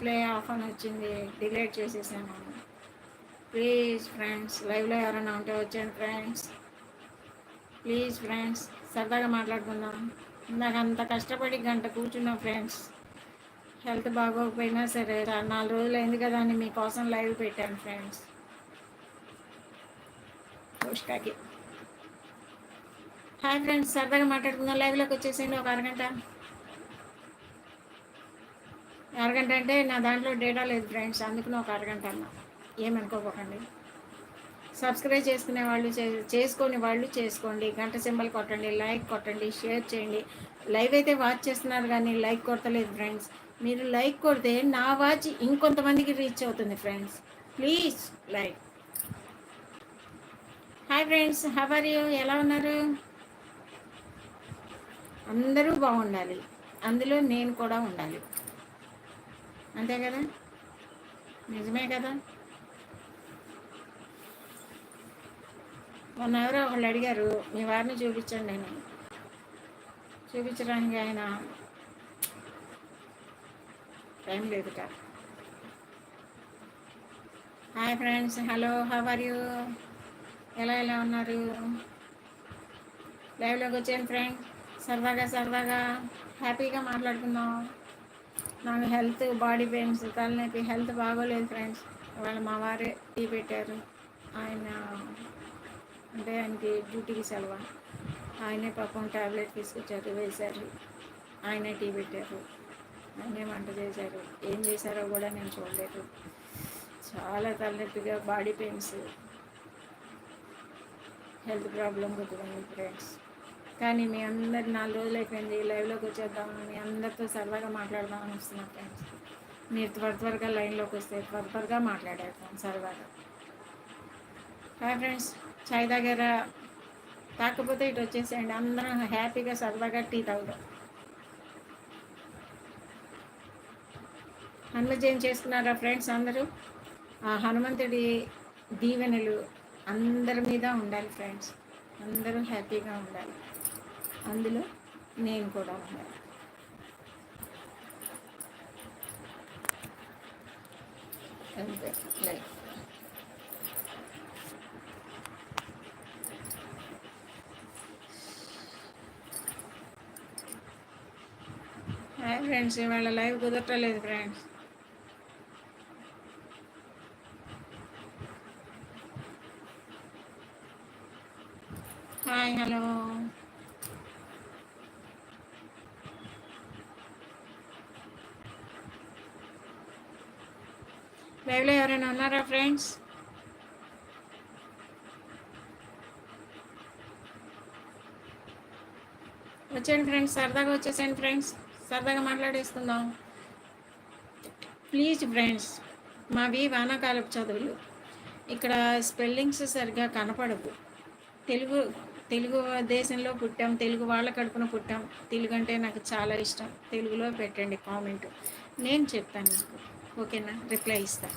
Play of అని వచ్చింది delete చేసేసాను. ప్లీజ్ ఫ్రెండ్స్ లైవ్లో ఎవరైనా ఉంటే వచ్చాను ఫ్రెండ్స్ ప్లీజ్ ఫ్రెండ్స్ సరదాగా మాట్లాడుకుందాం. ఇందాక అంత కష్టపడి గంట కూర్చున్నాం ఫ్రెండ్స్ హెల్త్ బాగోకపోయినా సరే నాలుగు రోజులు అయింది కదా అని మీకోసం లైవ్ పెట్టాను ఫ్రెండ్స్ పోస్టాకి హాయ్ ఫ్రెండ్స్ సరదాగా మాట్లాడుకుందాం. లైవ్లోకి వచ్చేసింది ఒక అరగంట. అరగంట అంటే నా దాంట్లో డేటా లేదు ఫ్రెండ్స్ అందుకని ఒక అరగంట అన్నా. ఏమనుకోకండి సబ్స్క్రైబ్ చేసుకునే వాళ్ళు చేసుకొని వాళ్ళు చేసుకోండి. గంట సింబల్ కొట్టండి లైక్ కొట్టండి షేర్ చేయండి. లైవ్ అయితే వాచ్ చేస్తున్నారు కానీ లైక్ కొట్టలేదు ఫ్రెండ్స్. మీరు లైక్ కొడితే నా వాచ్ ఇంకొంతమందికి రీచ్ అవుతుంది friends. Please like. Hi friends are you? ఎలా ఉన్నారు? అందరూ బాగుండాలి. అందులో నేను కూడా ఉండాలి. అంతే కదా? నిజమే కదా? మొన్న ఎవరో వాళ్ళు అడిగారు మీ వారిని చూపించండి అని. చూపించడానికి ఆయన time లేదుట. Hi friends hello how are you? ఎలా ఎలా ఉన్నారు? లైవ్లోకి వచ్చాను ఫ్రెండ్. సరదాగా సరదాగా హ్యాపీగా మాట్లాడుకుందాం. నాకు హెల్త్ బాడీ పెయిన్స్ తలనొప్పి హెల్త్ బాగోలేదు ఫ్రెండ్స్. వాళ్ళ మా వారే టీ పెట్టారు. ఆయన అంటే ఆయనకి డ్యూటీకి సెలవు. ఆయనే పాపం ట్యాబ్లెట్ తీసుకొచ్చారు వేశారు. ఆయనే టీ పెట్టారు. ఆయనే వంట చేశారు. ఏం చేశారో కూడా నేను చూడలేదు. చాలా తలనొప్పిగా బాడీ పెయిన్స్. హెల్త్ ప్రాబ్లం కొద్దిగా ఫ్రెండ్స్. కానీ మీ అందరు నాలుగు రోజులు అయిపోయింది లైవ్లోకి వచ్చేద్దామని మీ అందరితో సరదాగా మాట్లాడదామని వస్తున్నాను ఫ్రెండ్స్. మీరు త్వర త్వరగా లైన్లోకి వస్తే త్వర త్వరగా మాట్లాడేద్దాం సరదాగా. హాయ్ ఫ్రెండ్స్ చాయ్ దగ్గర కాకపోతే ఇటు వచ్చేసేయండి అందరం హ్యాపీగా సరదాగా టీ తాగుదాం. హనుమ జయం చేసుకున్నారా ఫ్రెండ్స్ అందరూ? ఆ హనుమంతుడి దీవెనలు అందరి మీద ఉండాలి ఫ్రెండ్స్ అందరూ హ్యాపీగా ఉండాలి. అందులో నేను కూడా ఉన్నాను. అంతే లైఫ్ హాయ్ ఫ్రెండ్స్ ఇవాళ లైవ్ కుదరటలేదు ఫ్రెండ్స్. Hi hello. లైవ్లో ఎవరైనా ఉన్నారా ఫ్రెండ్స్ వచ్చేయండి ఫ్రెండ్స్ సరదాగా వచ్చేసేయండి ఫ్రెండ్స్ సరదాగా మాట్లాడేస్తున్నాం. ప్లీజ్ ఫ్రెండ్స్ మావి వానాకాలపు చదువులు. ఇక్కడ స్పెల్లింగ్స్ సరిగ్గా కనపడవు. తెలుగు తెలుగు దేశంలో పుట్టాం తెలుగు వాళ్ళ కడుపున పుట్టాం. తెలుగు అంటే నాకు చాలా ఇష్టం. తెలుగులో పెట్టండి కామెంట్. నేను చెప్తాను మీకు. ఓకేనా? రిప్లై ఇస్తా.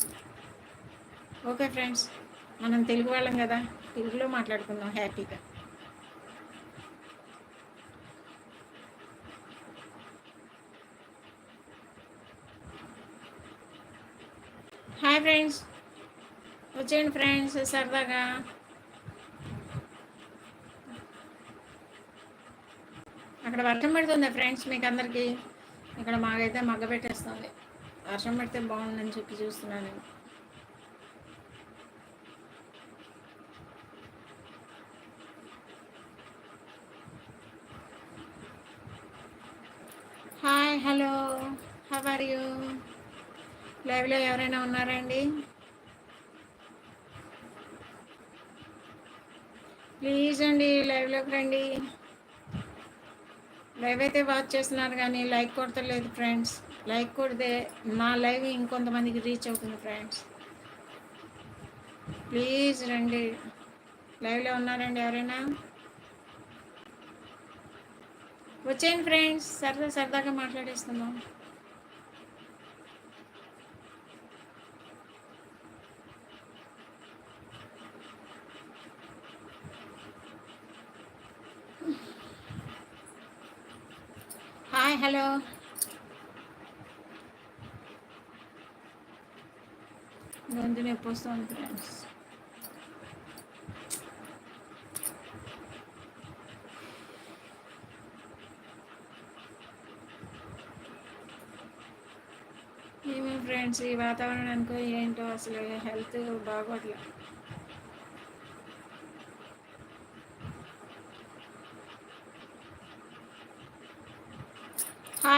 ఓకే ఫ్రెండ్స్ మనం తెలుగు వాళ్ళం కదా తెలుగులో మాట్లాడుకుందాం హ్యాపీగా. హాయ్ ఫ్రెండ్స్ వచ్చేయండి ఫ్రెండ్స్ సరదాగా. అక్కడ వర్షం పడుతుంది ఫ్రెండ్స్ మీకు అందరికీ. ఇక్కడ మాకైతే మగ్గ పెట్టేస్తుంది. వర్షం పడితే బాగుందని చెప్పి చూస్తున్నాను. Hi hello how are you లైవ్లో ఎవరైనా ఉన్నారండి ప్లీజ్ అండి లైవ్లోకి రండి. లైవ్ అయితే వాచ్ చేస్తున్నారు కానీ లైక్ కొడతలేదు ఫ్రెండ్స్ లైక్ కొడితే నా లైవ్ ఇంకొంతమందికి రీచ్ అవుతుంది ఫ్రెండ్స్. ప్లీజ్ రండి. లైవ్లో ఉన్నారండి ఎవరైనా? వచ్చేయండి ఫ్రెండ్స్ సరదా సరదాగా మాట్లాడేస్తున్నాం. Hi hello. గొంతు నొప్పి వస్తుంది ఫ్రెండ్స్. ఏమేమి ఫ్రెండ్స్? ఈ వాతావరణానికి ఏంటో అసలు హెల్త్ బాగోట్లేదు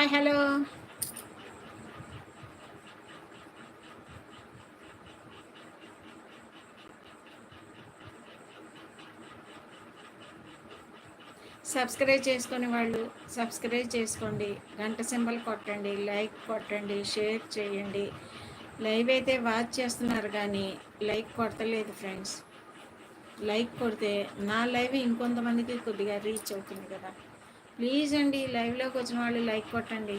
హాయ్ హలో సబ్స్క్రైబ్ చేసుకునే వాళ్ళు సబ్స్క్రైబ్ చేసుకోండి. గంట సింబల్ కొట్టండి లైక్ కొట్టండి షేర్ చేయండి. లైవ్ అయితే వాచ్ చేస్తున్నారు కానీ లైక్ కొడతలేదు ఫ్రెండ్స్ లైక్ కొడితే నా లైవ్ ఇంకొంతమందికి కొద్దిగా రీచ్ అవుతుంది కదా. ప్లీజ్ అండి లైవ్లోకి వచ్చిన వాళ్ళు లైక్ కొట్టండి.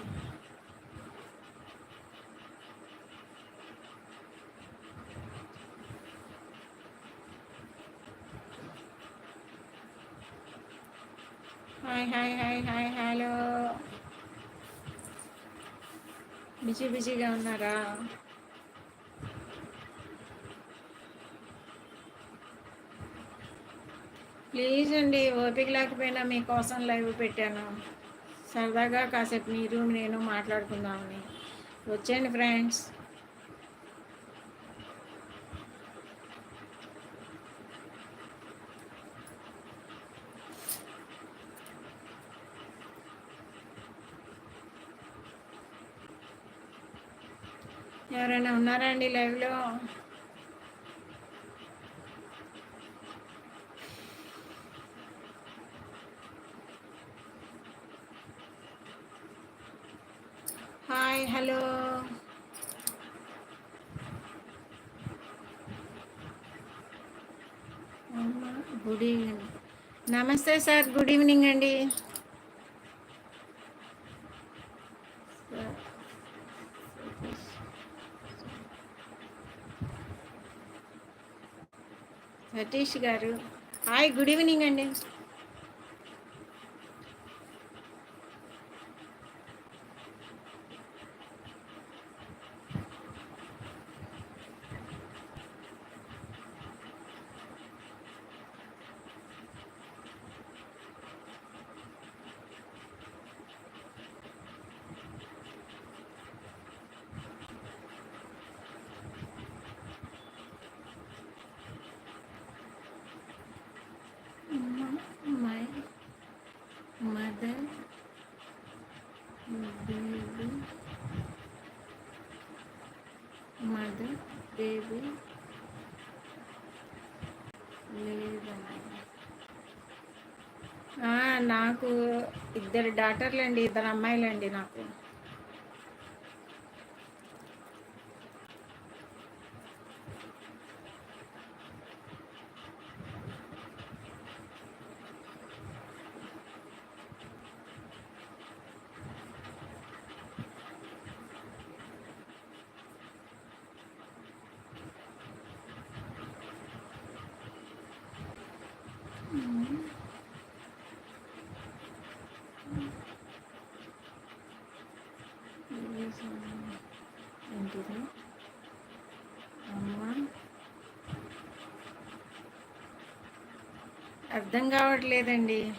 Hi hi hi hi hello. Busy బిజీగా ఉన్నారా? ప్లీజ్ అండి ఓపిక లేకపోయినా మీకోసం లైవ్ పెట్టాను. సరదాగా కాసేపు మీరు నేను మాట్లాడుకుందామని. వచ్చేయండి ఫ్రెండ్స్. ఎవరైనా ఉన్నారా అండి లైవ్లో హాయ్ హలో గుడ్ ఈవినింగ్ నమస్తే సార్ గుడ్ ఈవినింగ్ అండి. సతీష్ గారు. హాయ్ గుడ్ ఈవినింగ్ అండి. నాకు ఇద్దరు డాటర్లు అండి ఇద్దరు అమ్మాయిలండి నాకు. ఏంటిది? అమ్మ. అర్థం కావట్లేదండి.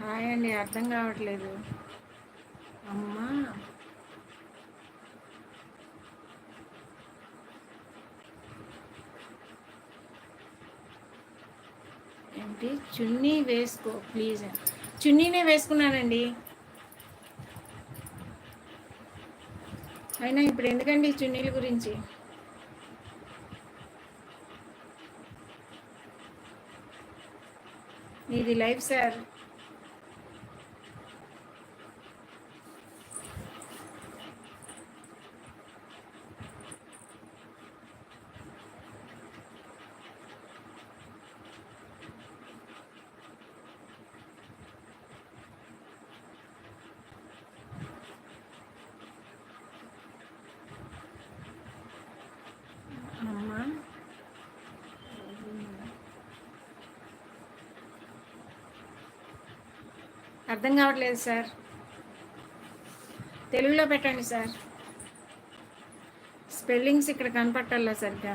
హాయ్ అండి అర్థం కావట్లేదు. అమ్మ. ఏంటి? చున్నీ వేసుకో ప్లీజ్. చున్నీనే వేసుకున్నానండి. అయినా ఇప్పుడు ఎందుకండి చున్నీల గురించి? ఇది లైఫ్ సార్ అమ్మా అర్థం కావట్లేదు సార్. తెలుగులో పెట్టండి సార్. స్పెల్లింగ్స్ ఇక్కడ కనపట్టాలా సరిగ్గా.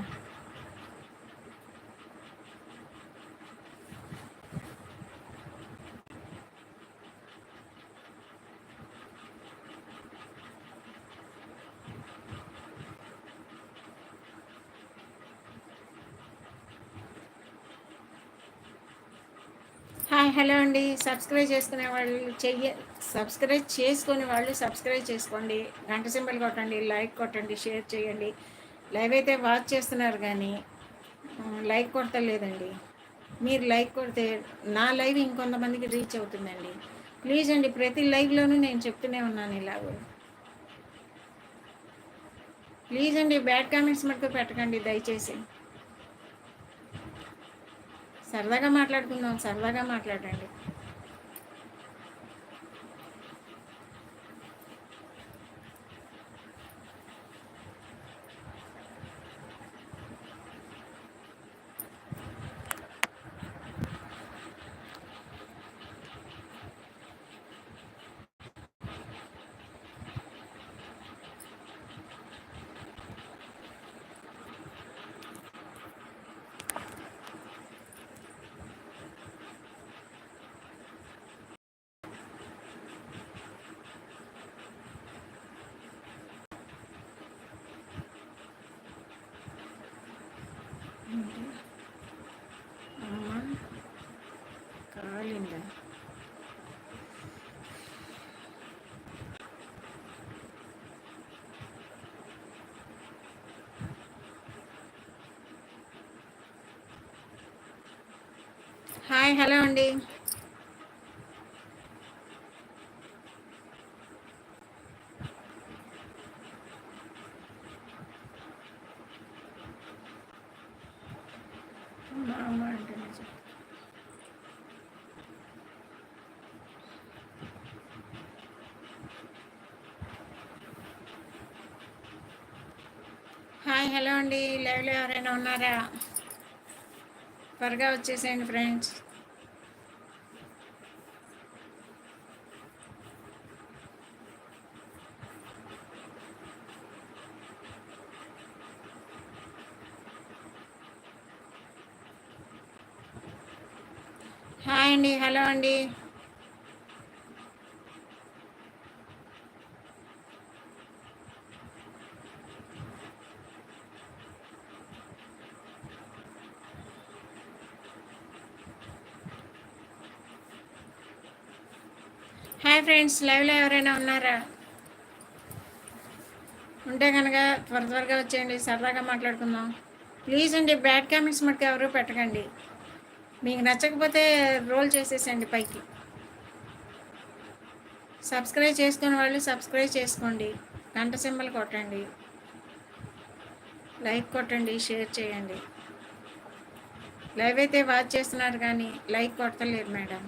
చేసుకోండి సబ్స్క్రైబ్ చేసుకునే వాళ్ళు చెయ్య సబ్స్క్రైబ్ చేసుకునే వాళ్ళు సబ్స్క్రైబ్ చేసుకోండి. గంట సింబల్ కొట్టండి లైక్ కొట్టండి షేర్ చేయండి. లైవ్ అయితే వాచ్ చేస్తున్నారు కానీ లైక్ కొడతలేదండి. మీరు లైక్ కొడితే నా లైవ్ ఇంకొంతమందికి రీచ్ అవుతుందండి. ప్లీజ్ అండి ప్రతి లైవ్లోనూ నేను చెప్తూనే ఉన్నాను ఇలాగ. ప్లీజ్ అండి బ్యాడ్ కామెంట్స్ మటుకు పెట్టకండి దయచేసి. సరదాగా మాట్లాడుకుందాం సరదాగా మాట్లాడండి అమ్మ కాలిందా హాయ్ హలో అండి హాయ్ హలో అండి. లైవ్లో ఎవరైనా ఉన్నారా? త్వరగా వచ్చేసేయండి ఫ్రెండ్స్. హాయ్ అండి హలో అండి. హాయ్ ఫ్రెండ్స్ లైవ్లో ఎవరైనా ఉన్నారా? ఉంటే కనుక త్వర త్వరగా వచ్చేయండి సరదాగా మాట్లాడుకుందాం. ప్లీజ్ అండి బ్యాడ్ కామెంట్స్ మటుకు ఎవరు పెట్టకండి. మీకు నచ్చకపోతే రోల్ చేసేసండి పైకి. సబ్స్క్రైబ్ చేసుకునే వాళ్ళు సబ్స్క్రైబ్ చేసుకోండి. గంట సింబల్ కొట్టండి. లైక్ కొట్టండి షేర్ చేయండి. లైవ్ అయితే వాచ్ చేస్తున్నారు కానీ లైక్ కొట్టలేదు మేడం.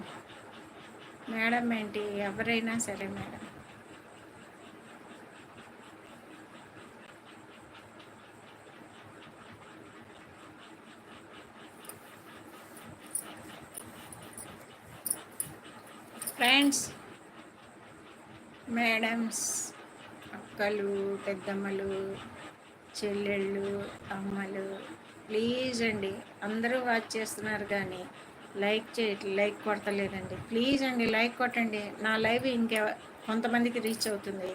మేడం ఏంటి? ఎవరైనా సరే మేడం. ఫ్రెండ్స్ మేడమ్స్ అక్కలు పెద్దమ్మలు చెల్లెళ్ళు అమ్మలు ప్లీజ్ అండి అందరూ వాచ్ చేస్తున్నారు కానీ లైక్ చే లైక్ కొడతలేదండి. ప్లీజ్ అండి లైక్ కొట్టండి. నా లైవ్ ఇంకే కొంతమందికి రీచ్ అవుతుంది.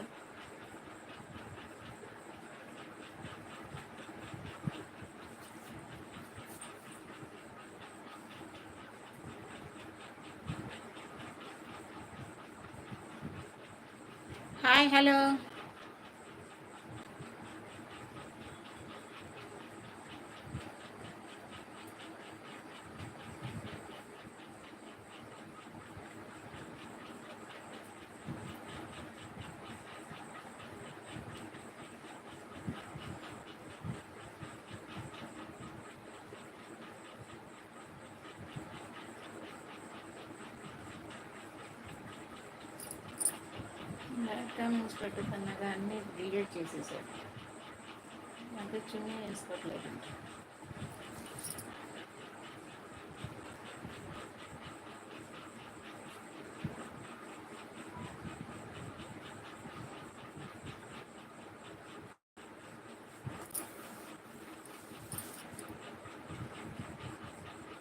Hi hello. పక్క మూసి పెట్టుకున్నగా అన్నీ డిలీట్ చేసేసాడు నాకు చిన్న వేసుకోవట్లేదు.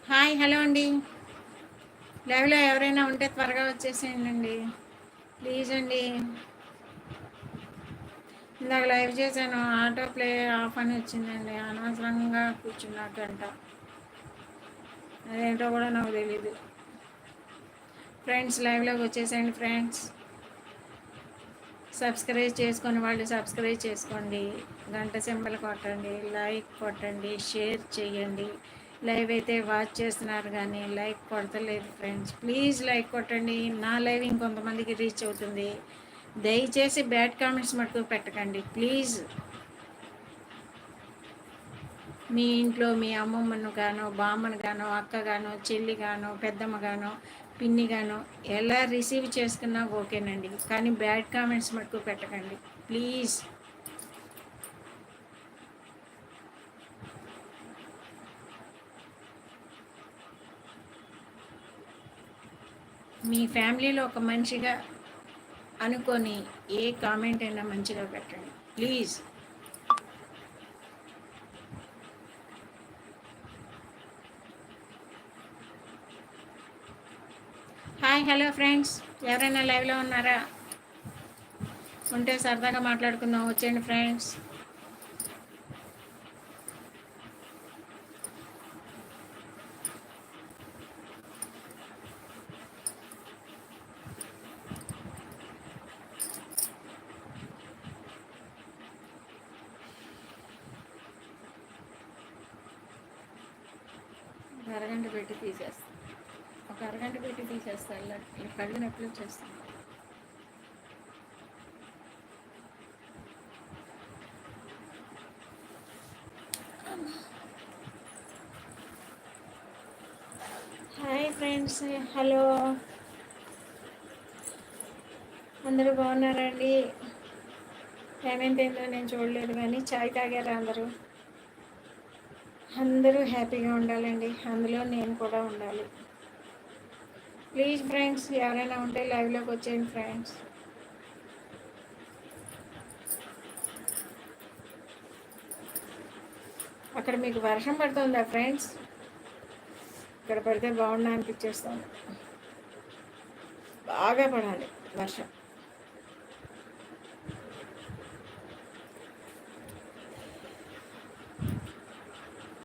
హాయ్ హలో అండి. లైవ్లో ఎవరైనా ఉంటే త్వరగా వచ్చేసేయండి. ప్లీజ్ అండి. ఇందాక లైవ్ చేశాను ఆటో ప్లే ఆఫ్ అని వచ్చిందండి. అనవసరంగా కూర్చున్నా గంట అదేంటో కూడా నాకు తెలీదు. ఫ్రెండ్స్ లైవ్లోకి వచ్చేసేయండి ఫ్రెండ్స్ సబ్స్క్రైబ్ చేసుకొని వాళ్ళు సబ్స్క్రైబ్ చేసుకోండి. గంట సింబల్ కొట్టండి లైక్ కొట్టండి షేర్ చేయండి. లైవ్ అయితే వాచ్ చేస్తున్నారు కానీ లైక్ కొడతలేదు ఫ్రెండ్స్ ప్లీజ్ లైక్ కొట్టండి. నా లైవ్ ఇంకొంతమందికి రీచ్ అవుతుంది. దయచేసి బ్యాడ్ కామెంట్స్ మటుకు పెట్టకండి ప్లీజ్. మీ ఇంట్లో మీ అమ్మమ్మను గానో బామ్మను గానో అక్క గానో చెల్లి గానో పెద్దమ్మ గానో పిన్ని గానో ఎలా రిసీవ్ చేసుకున్నా ఓకేనండి కానీ బ్యాడ్ కామెంట్స్ మటుకు పెట్టకండి ప్లీజ్. మీ ఫ్యామిలీలో ఒక మనిషిగా అనుకొని ఏ కామెంట్ అయినా మంచిగా పెట్టండి. ప్లీజ్ హాయ్ హలో ఫ్రెండ్స్ ఎవరైనా లైవ్లో ఉన్నారా? ఉంటే సరదాగా మాట్లాడుకుందాం. వచ్చేయండి ఫ్రెండ్స్ అరగంట పెట్టి తీసేస్తాను ఒక అరగంట పెట్టి తీసేస్తాను ఇలా కళ్ళు నొప్పులు వచ్చేస్తాను హాయ్ ఫ్రెండ్స్ హలో. అందరూ బాగున్నారండి? టైం ఎంత నేను చూడలేదు కానీ చాయ్ తాగారా అందరూ? అందరూ హ్యాపీగా ఉండాలండి. అందులో నేను కూడా ఉండాలి. ప్లీజ్ ఫ్రెండ్స్ ఎవరైనా ఉంటే లైవ్లోకి వచ్చేయండి ఫ్రెండ్స్ అక్కడ మీకు వర్షం పడుతుందా ఫ్రెండ్స్ ఇక్కడ పడితే బాగున్నా అనిపించేస్తుంది. బాగా పడాలి వర్షం.